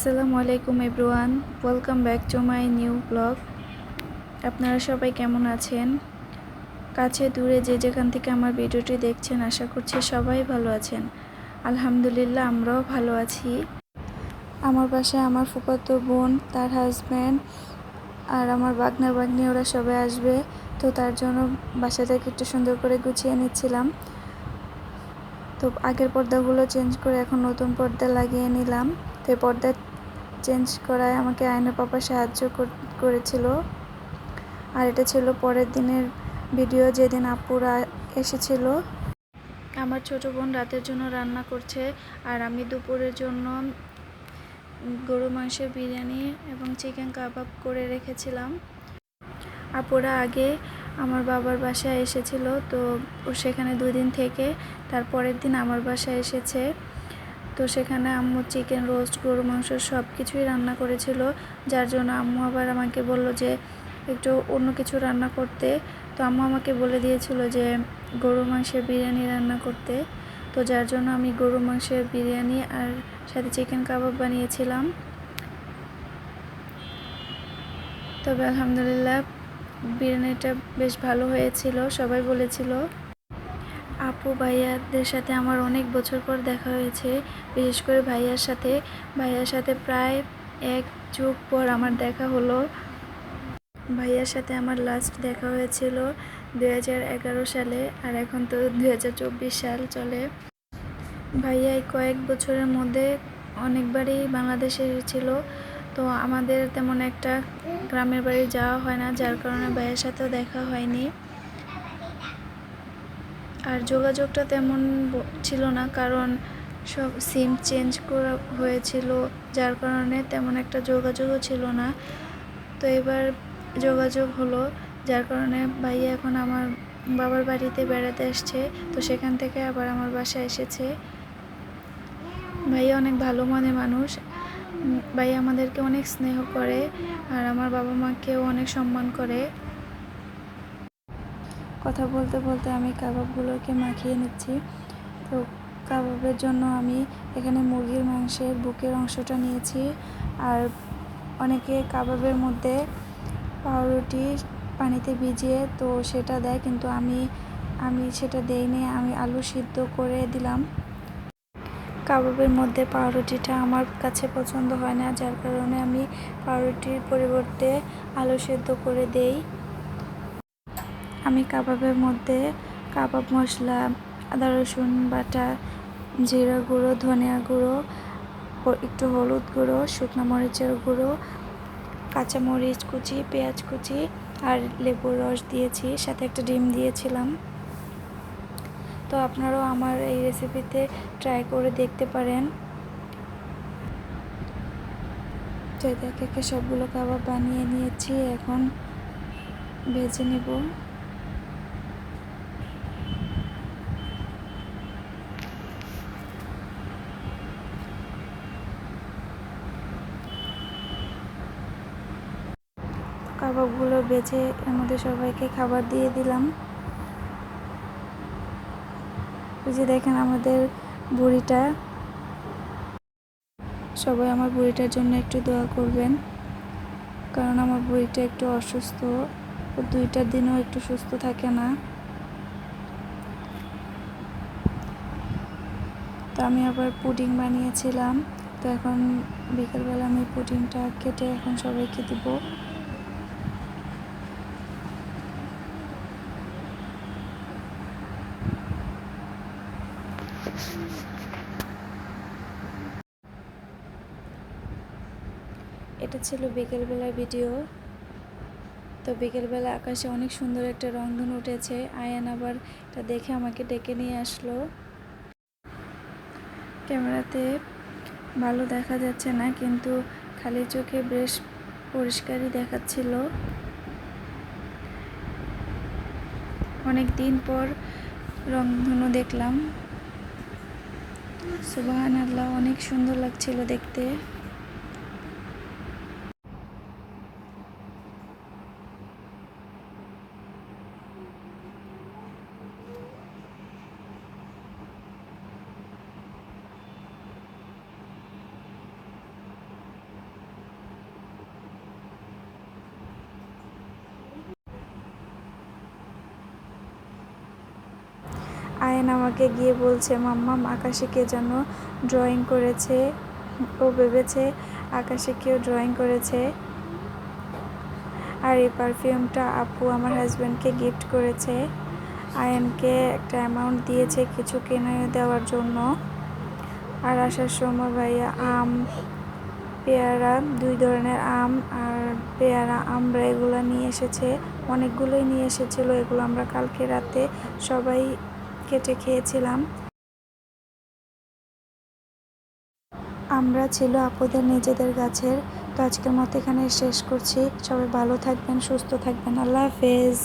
আসসালামু আলাইকুম everyone, welcome back to my new blog. আপনারা সবাই কেমন আছেন? কাছে, দূরে, যে যেখান থেকে আমার ভিডিওটি দেখছেন, আশা করছি সবাই ভালো আছেন। আলহামদুলিল্লাহ, আমরাও ভালো আছি। আমার বাসায় আমার ফুফাতো বোন, তার হাজব্যান্ড আর আমার বাগনা বাগনি, ওরা সবাই আসবে। তো তার জন্য বাসাটাকে একটু সুন্দর করে গুছিয়ে নিচ্ছিলাম। তো আগের পর্দাগুলো চেঞ্জ করে এখন নতুন পর্দা লাগিয়ে নিলাম। তো এই পর্দা চেঞ্জ করায় আমাকে আয়না পাপা সাহায্য কর- করেছিল। আর এটা ছিল পরের দিনের ভিডিও যেদিন আপুরা এসেছিল। আমার ছোট বোন রাতের জন্য রান্না করছে আর আমি দুপুরের জন্য গরু মাংসের বিরিয়ানি এবং চিকেন কাবাব করে রেখেছিলাম। আপুরা আগে আমার বাবার বাসায় এসেছিল, তো সেখানে দুদিন থেকে, তার পরের দিন আমার বাসায় এসেছে। তো সেখানে আম্মু চিকেন রোস্ট গরু মাংস সব কিছুই রান্না করেছিল। যার জন্য আম্মু আবার আমাকে বলল যে, একটু অন্য কিছু রান্না করতে। তো আম্মু আমাকে বলে দিয়েছিল যে গরু মাংসের বিরিয়ানি রান্না করতে। তো যার জন্য আমি গরু মাংসের বিরিয়ানি আর সাথে চিকেন কাবাব বানিয়েছিলাম। তবে আলহামদুলিল্লাহ, বিরিয়ানিটা বেশ ভালো হয়েছিল, সবাই বলেছিল। আপু ভাইয়াদের সাথে আমার অনেক বছর পর দেখা হয়েছে। বিশেষ করে ভাইয়ার সাথে। ভাইয়ার সাথে প্রায় এক যুগ পর আমার দেখা হলো। ভাইয়ার সাথে আমার লাস্ট দেখা হয়েছিল দু হাজার এগারো সালে আর এখন তো দু হাজার চব্বিশ সাল চলে। ভাইয়া এই কয়েক বছরের মধ্যে অনেকবারই বাংলাদেশে এসেছিল তো আমাদের তেমন একটা গ্রামের বাড়ি যাওয়া হয় না, যার কারণে ভাইয়ের সাথেও দেখা হয়নি। আর যোগাযোগটা তেমন ছিল না, কারণ সব সিম চেঞ্জ করা হয়েছিল, যার কারণে তেমন একটা যোগাযোগও ছিল না। তো এবার যোগাযোগ হলো, যার কারণে ভাইয়া এখন আমার বাবার বাড়িতে বেড়াতে আসছে তো সেখান থেকে আবার আমার বাসায় এসেছে। ভাইয়া অনেক ভালো মনে মানুষ ভাইয়া আমাদেরকে অনেক স্নেহ করে, আর আমার বাবা মাকেও অনেক সম্মান করে। কথা বলতে বলতে আমি কাবাবগুলোকে মাখিয়ে নিচ্ছি। তো কাবাবের জন্য আমি এখানে মুরগির মাংসের বুকের অংশটা নিয়েছি। আর অনেকে কাবাবের মধ্যে পাউরুটি পানিতে ভিজিয়ে তো সেটা দেয়, কিন্তু আমি আমি সেটা দেইনি, আমি আলু সিদ্ধ করে দিলাম। কাবাবের মধ্যে পাউরুটিটা আমার কাছে পছন্দ হয় না, যার কারণে আমি পাউরুটির পরিবর্তে আলু সিদ্ধ করে দেই। আমি কাবাবের মধ্যে কাবাব মশলা, আদা, রসুন, বাটা, জিরা গুঁড়ো, ধনিয়া গুঁড়ো একটু হলুদ গুঁড়ো, শুকনো মরিচের গুঁড়ো, কাঁচামরিচ কুচি, পেঁয়াজ কুচি আর লেবুর রস দিয়েছি, সাথে একটা ডিম দিয়েছিলাম। তো আপনারাও আমার এই রেসিপিতে ট্রাই করে দেখতে পারেন। তো একে একে সবগুলো কাবাব বানিয়ে নিয়েছি, এখন ভেজে নেব। কাবাবগুলো বেজে আমাদের সবাইকে খাবার দিয়ে দিলাম। যে দেখেন আমাদের বুড়িটা। সবাই আমার বুড়িটার জন্য একটু দোয়া করবেন, কারণ আমার বুড়িটা একটু অসুস্থ। ও দুইটার দিনও একটু সুস্থ থাকে না। তো আমি আবার পুডিং বানিয়েছিলাম। তো এখন বিকেলবেলা আমি পুডিংটা কেটে এখন সবাইকে দিব। এটা ছিল বিকেলবেলার ভিডিও। তো বিকেলবেলা আকাশে অনেক সুন্দর একটা রংধনু উঠেছে। আয়ান আবার এটা দেখে আমাকে ডেকে নিয়ে আসলো। ক্যামেরাতে ভালো দেখা যাচ্ছে না, কিন্তু খালি চোখে বেশ পরিষ্কারই দেখাচ্ছিল। অনেক দিন পর রংধনু দেখলাম। সুবাহান আল্লাহ অনেক সুন্দর লাগছিল দেখতে। আয়ন আমাকে গিয়ে বলছে মাম্মাম আকাশে কে যেন ড্রয়িং করেছে? ও ভেবেছে আকাশে কেউ ড্রয়িং করেছে। আর এই পারফিউমটা আপু আমার হাজব্যান্ডকে গিফট করেছে। আয়নকে একটা অ্যামাউন্ট দিয়েছে কিছু কিনে দেওয়ার জন্য। আর আসার সময় ভাইয়া আম, পেয়ারা, দুই ধরনের আম আর পেয়ারা, আমরা এগুলো নিয়ে এসেছে, অনেকগুলোই নিয়ে এসেছিল, এগুলো আমরা কালকে রাতে সবাই কেটে খেয়েছিলাম। আমরা ছিল আপুদের নিজেদের গাছের। তো আজকের মতো এখানে শেষ করছি। সবাই ভালো থাকবেন, সুস্থ থাকবেন। আল্লাহ হাফেজ।